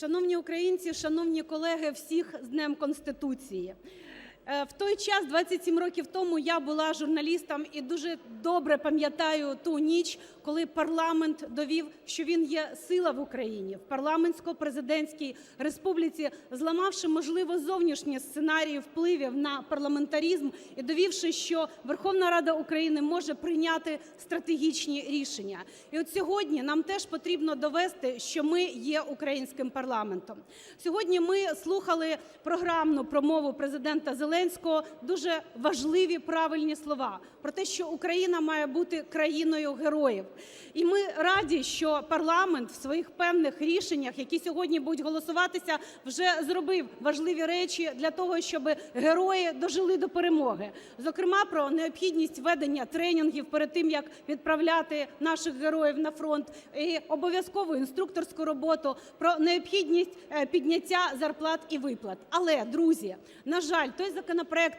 Шановні українці, шановні колеги, всіх з Днем Конституції! Е, В той час, 27 років тому, я була журналістом і дуже добре пам'ятаю ту ніч, коли парламент довів, що він є сила в Україні, в парламентсько-президентській республіці, зламавши, можливо, зовнішні сценарії впливів на парламентаризм і довівши, що Верховна Рада України може прийняти стратегічні рішення. І от сьогодні нам теж потрібно довести, що ми є українським парламентом. Сьогодні ми слухали програмну промову Президента Зеленського, дуже важливі правильні слова про те, що Україна має бути країною героїв. І ми раді, що парламент в своїх певних рішеннях, які сьогодні будуть голосуватися, вже зробив важливі речі для того, щоб герої дожили до перемоги. Зокрема, про необхідність ведення тренінгів перед тим, як відправляти наших героїв на фронт, і обов'язкову інструкторську роботу, про необхідність е, підняття зарплат і виплат. Але, друзі, на жаль, той законопроект,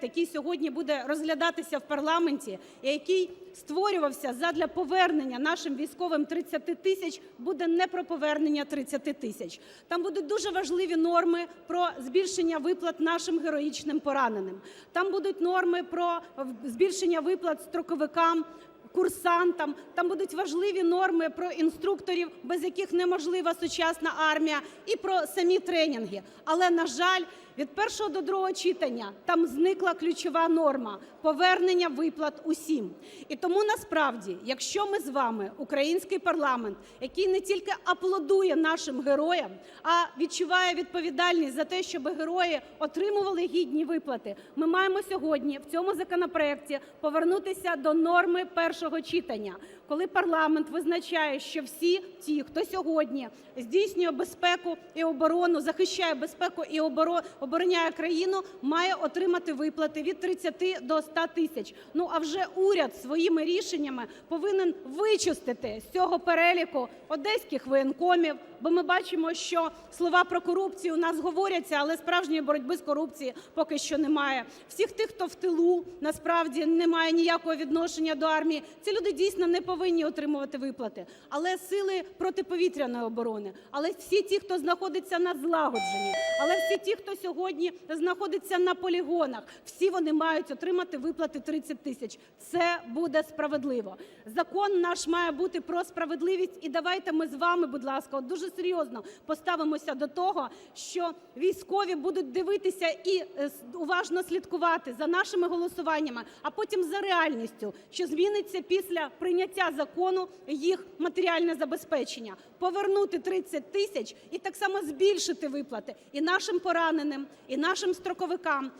який сьогодні буде розглядатися в парламенті, і який створювався задля повернення нашим військовим 30 тисяч, буде не про повернення 30 тисяч. Там будуть дуже важливі норми про збільшення виплат нашим героїчним пораненим. Там будуть норми про збільшення виплат строковикам, курсантам, там будуть важливі норми про інструкторів, без яких неможлива сучасна армія, і про самі тренінги. Але, на жаль, від першого до другого читання там зникла ключова норма – повернення виплат усім. І тому насправді, якщо ми з вами, український парламент, який не тільки аплодує нашим героям, а відчуває відповідальність за те, щоб герої отримували гідні виплати, ми маємо сьогодні в цьому законопроекті повернутися до норми першого читання, коли парламент визначає, що всі ті, хто сьогодні здійснює безпеку і оборону, захищає безпеку і оборо- обороняє країну, має отримати виплати від 30 до 100 тисяч. Ну а вже уряд своїми рішеннями повинен вичистити з цього переліку одеських воєнкомів, бо ми бачимо, що слова про корупцію у нас говоряться, але справжньої боротьби з корупцією поки що немає. Всіх тих, хто в тилу, насправді не має ніякого відношення до армії, ці люди дійсно не повинні отримувати виплати. Але сили протиповітряної оборони, але всі ті, хто знаходиться на злагодженні, але всі ті, хто сьогодні знаходиться на полігонах, всі вони мають отримати виплати 30 тисяч. Це буде справедливо. Закон наш має бути про справедливість. І давайте ми з вами, будь ласка, дуже серйозно поставимося до того, що військові будуть дивитися і е, уважно слідкувати за нашими голосуваннями, а потім за реальністю, що зміниться після прийняття закону їх матеріальне забезпечення, повернути 30 тисяч і так само збільшити виплати і нашим пораненим, і нашим строковикам.